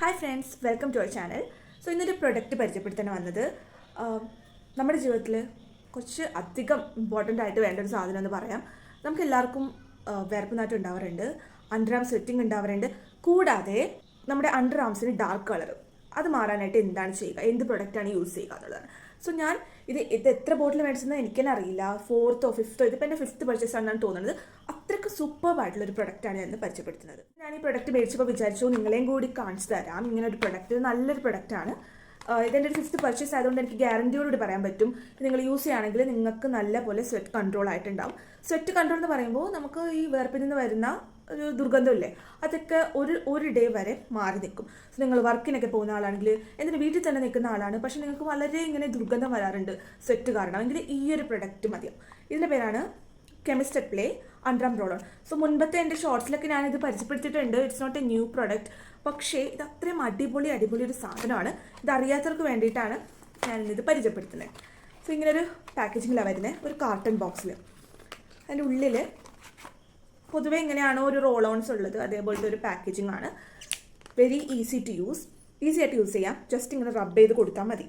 Hi friends welcome to our channel so ഇന്നൊരു product പരിചയപ്പെടുത്താൻ വന്നത് നമ്മുടെ ജീവിതത്തിൽ കുറച്ച് അധികം ഇമ്പോർട്ടന്റ് ആയിട്ട് വേണ്ട ഒരു സാധനം എന്ന് പറയാം. നമുക്ക് എല്ലാവർക്കും വേർപ്പ് നാട്ടം ഉണ്ടാവാറുണ്ട് അണ്ടർ ആം സ്വെറ്റിംഗ് ഉണ്ടാവാറുണ്ട്. കൂടാതെ നമ്മുടെ അണ്ടർ ആംസിന് ഡാർക്ക് കളർ അത് മാറാനായിട്ട് എന്താണ് ചെയ്യുക? എന്ത് പ്രൊഡക്റ്റാണ് യൂസ് ചെയ്യുക എന്നുള്ളതാണ്. സോ ഞാൻ ഇത് ഇത് എത്ര ബോട്ടിൽ മേടിച്ചെന്ന് എനിക്കെന്നറിയില്ല ഫോർത്തോ ഫിഫ്ത്തോ ഇതിപ്പോൾ എന്റെ ഫിഫ്ത്ത് പർച്ചേസ് ആണെന്നാണ് തോന്നുന്നത്. അത്രയ്ക്ക് സൂപ്പർ ആയിട്ടുള്ള ഒരു പ്രൊഡക്റ്റാണ് ഞാൻ പരിചയപ്പെടുത്തുന്നത്. ഞാൻ ഈ പ്രൊഡക്റ്റ് മേടിച്ചപ്പോൾ വിചാരിച്ചു നിങ്ങളെയും കൂടി കാണിച്ചു തരാം. ഇങ്ങനെ ഒരു പ്രൊഡക്റ്റ് നല്ലൊരു പ്രൊഡക്റ്റാണ് ഇതെന്റെ ഒരു ഫിഫ്ത്ത് പർച്ചേസ് ആയതുകൊണ്ട് എനിക്ക് ഗ്യാരണ്ടിയോടുകൂടി പറയാൻ പറ്റും. നിങ്ങൾ യൂസ് ചെയ്യുകയാണെങ്കിൽ നിങ്ങൾക്ക് നല്ല പോലെ സ്വെറ്റ് കൺട്രോൾ ആയിട്ടുണ്ടാവും. സ്വെറ്റ് കൺട്രോൾ എന്ന് പറയുമ്പോൾ നമുക്ക് ഈ വേർപ്പിൽ നിന്ന് വരുന്ന ഒരു ദുർഗന്ധമില്ലേ അതൊക്കെ ഒരു ഒരു ഡേ വരെ മാറി നിൽക്കും. സോ നിങ്ങൾ വർക്കിനൊക്കെ പോകുന്ന ആളാണെങ്കിൽ എന്തിന് വീട്ടിൽ തന്നെ നിൽക്കുന്ന ആളാണ് പക്ഷെ നിങ്ങൾക്ക് വളരെ ഇങ്ങനെ ദുർഗന്ധം വരാറുണ്ട് സ്വെറ്റ് കാരണം. എങ്കിൽ ഈ ഒരു പ്രൊഡക്റ്റ് മതിയാവും. ഇതിന്റെ പേരാണ് chemist at play underarm roll on so മുൻപത്തെ എന്റെ ഷോർട്സിലൊക്കെ ഞാനിത് പരിചയപ്പെടുത്തിയിട്ടുണ്ട്. It's not a new product പക്ഷേ ഇത് അത്രയും അടിപൊളി അടിപൊളി ഒരു സാധനമാണ്. ഇത് അറിയാത്തവർക്ക് വേണ്ടിയിട്ടാണ് ഞാനിത് പരിചയപ്പെടുത്തുന്നത് സോ ഇങ്ങനൊരു പാക്കേജിങ്ങിലാണ് വരുന്നത് ഒരു കാർട്ടൺ ബോക്സിൽ അതിന്റെ ഉള്ളിൽ പൊതുവെ എങ്ങനെയാണോ ഒരു റോൾ ഓൺസ് ഉള്ളത്. അതേപോലത്തെ ഒരു പാക്കേജിംഗ് ആണ്. Very easy to use easy ആയിട്ട് യൂസ് ചെയ്യാം. ജസ്റ്റ് ഇങ്ങനെ റബ്ബ് ചെയ്ത് കൊടുത്താൽ മതി.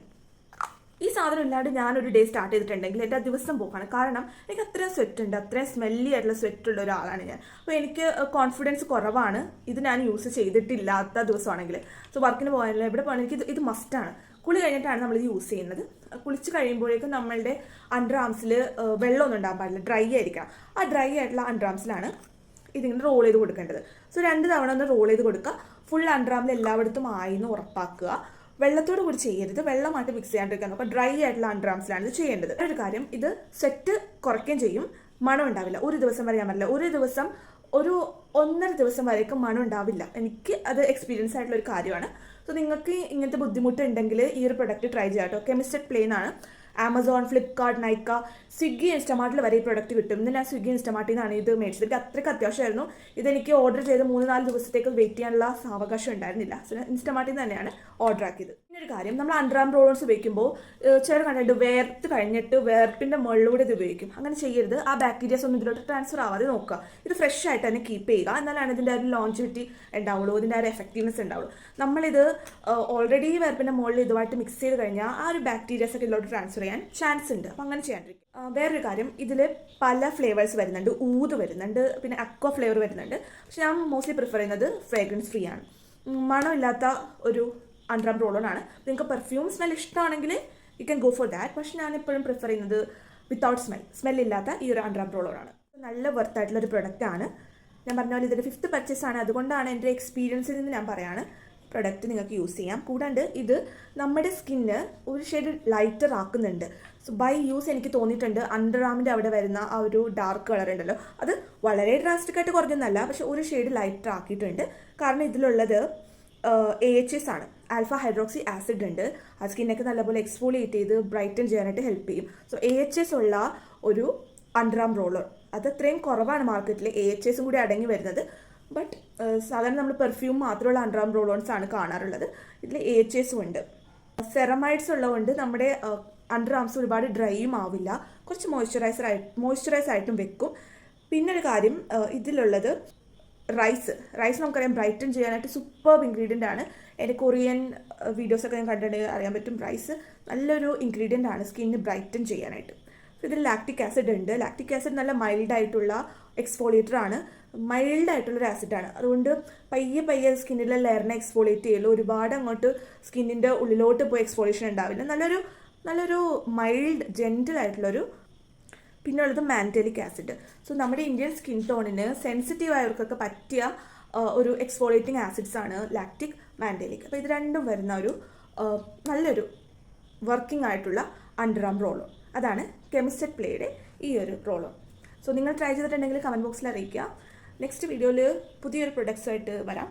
ഈ സാധനം ഇല്ലാണ്ട് ഞാനൊരു ഡേ സ്റ്റാർട്ട് ചെയ്തിട്ടുണ്ടെങ്കിൽ എന്റെ ആ ദിവസം പോകാണ് കാരണം എനിക്ക് അത്രയും സ്വെറ്റ് ഉണ്ട് അത്രയും സ്മെല്ലി ആയിട്ടുള്ള സ്വെറ്റ് ഉള്ള ഒരാളാണ് ഞാൻ. അപ്പോൾ എനിക്ക് കോൺഫിഡൻസ് കുറവാണ്. ഇത് ഞാൻ യൂസ് ചെയ്തിട്ടില്ലാത്ത ദിവസമാണെങ്കിൽ. സോ വർക്കിന് പോകാനുള്ള എവിടെ പോകണം എനിക്ക് ഇത് ഇത് മസ്റ്റാണ് കുളി കഴിഞ്ഞിട്ടാണ് നമ്മൾ ഇത് യൂസ് ചെയ്യുന്നത്. കുളിച്ച് കഴിയുമ്പോഴേക്കും നമ്മളുടെ അണ്ടർ ആംസിൽ വെള്ളമൊന്നും ഉണ്ടാകാൻ പാടില്ല. ഡ്രൈ ആയിരിക്കണം. ആ ഡ്രൈ ആയിട്ടുള്ള അണ്ടർ ആംസിലാണ് ഇതിങ്ങനെ റോൾ ചെയ്ത് കൊടുക്കേണ്ടത്. സോ രണ്ട് തവണ ഒന്ന് റോൾ ചെയ്ത് കൊടുക്കുക. ഫുൾ അണ്ടർ ആമിൽ എല്ലായിടത്തും ആയി എന്ന് ഉറപ്പാക്കുക. വെള്ളത്തോട് കൂടി ചെയ്യരുത്. വെള്ളമായിട്ട് മിക്സ് ചെയ്യാണ്ടിരിക്കാൻ നോക്കുക ഡ്രൈ ആയിട്ടുള്ള അണ്ടർ ആംസിലാണ് ഇത് ചെയ്യേണ്ടത്. ഒരു കാര്യം ഇത് സെറ്റ് കുറയ്ക്കുകയും ചെയ്യും. മണം ഉണ്ടാവില്ല. ഒരു ദിവസം വരെ ഞാൻ പറഞ്ഞില്ല ഒരു ദിവസം ഒരു ഒന്നര ദിവസം വരേക്കും മണം ഉണ്ടാവില്ല. എനിക്ക് അത് എക്സ്പീരിയൻസ് ആയിട്ടുള്ള ഒരു കാര്യമാണ്. സോ നിങ്ങൾക്ക് ഇങ്ങനത്തെ ബുദ്ധിമുട്ടുണ്ടെങ്കിൽ ഈ ഒരു പ്രൊഡക്റ്റ് ട്രൈ ചെയ്യാം കേട്ടോ. കെമിസ്റ്റഡ് പ്ലെയിൻ ആണ്. ആമസോൺ ഫ്ലിപ്കാർട്ട് നൈക്ക സ്വിഗ്ഗി ഇൻസ്റ്റമാർട്ടിൽ വരെ ഈ പ്രൊഡക്റ്റ് കിട്ടും. ഇന്ന് ഞാൻ സ്വിഗ്ഗി ഇൻസ്റ്റമാർട്ടിൽ നിന്നാണ് ഇത് മേടിച്ചത്. എനിക്ക് അത്രയ്ക്ക് അത്യാവശ്യമായിരുന്നു. ഇതെനിക്ക് ഓർഡർ ചെയ്ത് മൂന്ന് നാല് ദിവസത്തേക്ക് വെയിറ്റ് ചെയ്യാനുള്ള അവകാശം ഉണ്ടായിരുന്നില്ല. സോ ഇൻസ്റ്റമാർട്ടിൽ നിന്ന് തന്നെയാണ് ഓർഡർ ആക്കിയത്. ഒരു കാര്യം നമ്മൾ അണ്ടർആം റോളോൺസ് ഉപയോഗിക്കുമ്പോൾ ചിലർ കണ്ടിട്ട് വേർത്ത് കഴിഞ്ഞിട്ട് വേർപ്പിന്റെ മുകളിലൂടെ ഇത് ഉപയോഗിക്കും. അങ്ങനെ ചെയ്യരുത്. ആ ബാക്ടീരിയസ് ഒന്നും ഇതിലോട്ട് ട്രാൻസ്ഫർ ആവാതെ നോക്കുക. ഇത് ഫ്രഷ് ആയിട്ട് തന്നെ കീപ്പ് ചെയ്യുക. എന്നാലാണ് ഇതിന്റെ ഒരു ലോഞ്ചിറ്റി ഉണ്ടാവുള്ളൂ ഇതിന്റെ ഒരു എഫക്റ്റീവ്നെസ് ഉണ്ടാവുള്ളൂ. നമ്മളിത് ഓൾറെഡി വേർപ്പിന്റെ മുകളിൽ ഇതുമായിട്ട് മിക്സ് ചെയ്ത് കഴിഞ്ഞാൽ ആ ഒരു ബാക്ടീരിയസ് ഒക്കെ ഇതിലോട്ട് ട്രാൻസ്ഫർ ചെയ്യാൻ ചാൻസ് ഉണ്ട്. അപ്പം അങ്ങനെ ചെയ്യാണ്ടിരിക്കും വേറൊരു കാര്യം ഇതിൽ പല ഫ്ലേവേഴ്സ് വരുന്നുണ്ട്. ഊത് വരുന്നുണ്ട്. പിന്നെ അക്വ ഫ്ലേവർ വരുന്നുണ്ട്. പക്ഷെ ഞാൻ മോസ്റ്റ്ലി പ്രിഫർ ചെയ്യുന്നത് ഫ്രേഗ്രൻസ് ഫ്രീ ആണ്. മണമില്ലാത്ത ഒരു അണ്ടർആം റോളോണാണ് നിങ്ങൾക്ക് പെർഫ്യൂം സ്മെൽ ഇഷ്ടമാണെങ്കിൽ you can go for that പക്ഷെ ഞാൻ എപ്പോഴും പ്രിഫർ ചെയ്യുന്നത് വിത്തൗട്ട് സ്മെൽ സ്മെൽ ഇല്ലാത്ത ഈ ഒരു അണ്ടർആം റോളോണാണ് നല്ല വർത്ത് ആയിട്ടുള്ള ഒരു ആണ്. ഞാൻ പറഞ്ഞ പോലെ ഇതൊരു ഫിഫ്ത്ത് പർച്ചേസ് ആണ്. അതുകൊണ്ടാണ് എന്റെ എക്സ്പീരിയൻസിൽ നിന്ന് ഞാൻ പറയാണ് പ്രൊഡക്റ്റ് നിങ്ങൾക്ക് യൂസ് ചെയ്യാം. കൂടാണ്ട് ഇത് നമ്മുടെ സ്കിന്ന് ഒരു ഷെയ്ഡ് ലൈറ്റർ ആക്കുന്നുണ്ട്. സോ ബൈ യൂസ് എനിക്ക് തോന്നിയിട്ടുണ്ട് അണ്ടർ ആമിന്റെ അവിടെ വരുന്ന ആ ഒരു ഡാർക്ക് കളർ ഉണ്ടല്ലോ. അത് വളരെ ഡ്രാസ്റ്റിക്കായിട്ട് കുറഞ്ഞൊന്നല്ല പക്ഷെ ഒരു ഷെയ്ഡ് ലൈറ്റർ ആക്കിയിട്ടുണ്ട്. കാരണം ഇതിലുള്ളത് എ എച്ച് എസ് ആണ്. ആൽഫ ഹൈഡ്രോക്സി ആസിഡ് ഉണ്ട്. ആ സ്കിന്നൊക്കെ നല്ലപോലെ എക്സ്ഫോളിയേറ്റ് ചെയ്ത് ബ്രൈറ്റൻ ചെയ്യാനായിട്ട് ഹെൽപ്പ് ചെയ്യും. സോ എ എച്ച് എസ് ഉള്ള ഒരു അണ്ടർആം റോളർ. അത് അത്രയും കുറവാണ് മാർക്കറ്റിൽ എ എച്ച് എസും കൂടി അടങ്ങി വരുന്നത്. ബട്ട് സാധാരണ നമ്മൾ പെർഫ്യൂം മാത്രമുള്ള അണ്ടർആം റോളോൺസ് ആണ് കാണാറുള്ളത്. ഇതിൽ എ എച്ച് എസും ഉണ്ട്. സെറമൈഡ്സ് ഉള്ളതുകൊണ്ട് നമ്മുടെ അണ്ടർ ആംസ് ഒരുപാട് ഡ്രൈയും ആവില്ല. കുറച്ച് മോയ്സ്ചറൈസർ ആയി മോയ്സ്ചറൈസ് ആയിട്ടും വെക്കും. പിന്നൊരു കാര്യം ഇതിലുള്ളത് റൈസ് റൈസ് നമുക്കറിയാം ബ്രൈറ്റൻ ചെയ്യാനായിട്ട് സൂപ്പർ ഇൻഗ്രീഡിയന്റ് ആണ്. എന്റെ കൊറിയൻ വീഡിയോസൊക്കെ ഞാൻ കണ്ടിട്ട് അറിയാൻ പറ്റും റൈസ് നല്ലൊരു ഇൻഗ്രീഡിയന്റ് ആണ് സ്കിന്നിന് ബ്രൈറ്റൻ ചെയ്യാനായിട്ട്. ഇതിൽ ലാക്റ്റിക് ആസിഡ് ഉണ്ട്. ലാക്റ്റിക് ആസിഡ് നല്ല മൈൽഡ് ആയിട്ടുള്ള എക്സ്ഫോളിയേറ്റർ ആണ്. മൈൽഡ് ആയിട്ടുള്ള ഒരു ആസിഡാണ് അതുകൊണ്ട് പയ്യെ പയ്യെ സ്കിന്നിലെ ലെയറിനെ എക്സ്ഫോളിയേറ്റ് ചെയ്യുള്ളൂ ഒരുപാട് അങ്ങോട്ട് സ്കിന്നിന്റെ ഉള്ളിലോട്ട് പോയി എക്സ്ഫോളിയേഷൻ ഉണ്ടാവില്ല. നല്ലൊരു നല്ലൊരു മൈൽഡ് ജെന്റിൽ ആയിട്ടുള്ളൊരു പിന്നെ ഉള്ളത് മാന്റലിക് ആസിഡ്. സോ നമ്മുടെ ഇന്ത്യൻ സ്കിൻ ടോണിന് സെൻസിറ്റീവ് ആയവർക്കൊക്കെ പറ്റിയ ഒരു എക്സ്പോളേറ്റിംഗ് ആസിഡ്സ് ആണ് ലാക്റ്റിക് മാന്റലിക്. അപ്പോൾ ഇത് രണ്ടും വരുന്ന ഒരു നല്ലൊരു വർക്കിംഗ് ആയിട്ടുള്ള അണ്ടർ ആം റോളോ അതാണ് കെമിസ്റ്റഡ് പ്ലേയുടെ ഈ ഒരു റോളോ സോ നിങ്ങൾ ട്രൈ ചെയ്തിട്ടുണ്ടെങ്കിൽ കമന്റ് ബോക്സിൽ അറിയിക്കുക. നെക്സ്റ്റ് വീഡിയോയിൽ പുതിയൊരു പ്രൊഡക്ട്സായിട്ട് വരാം.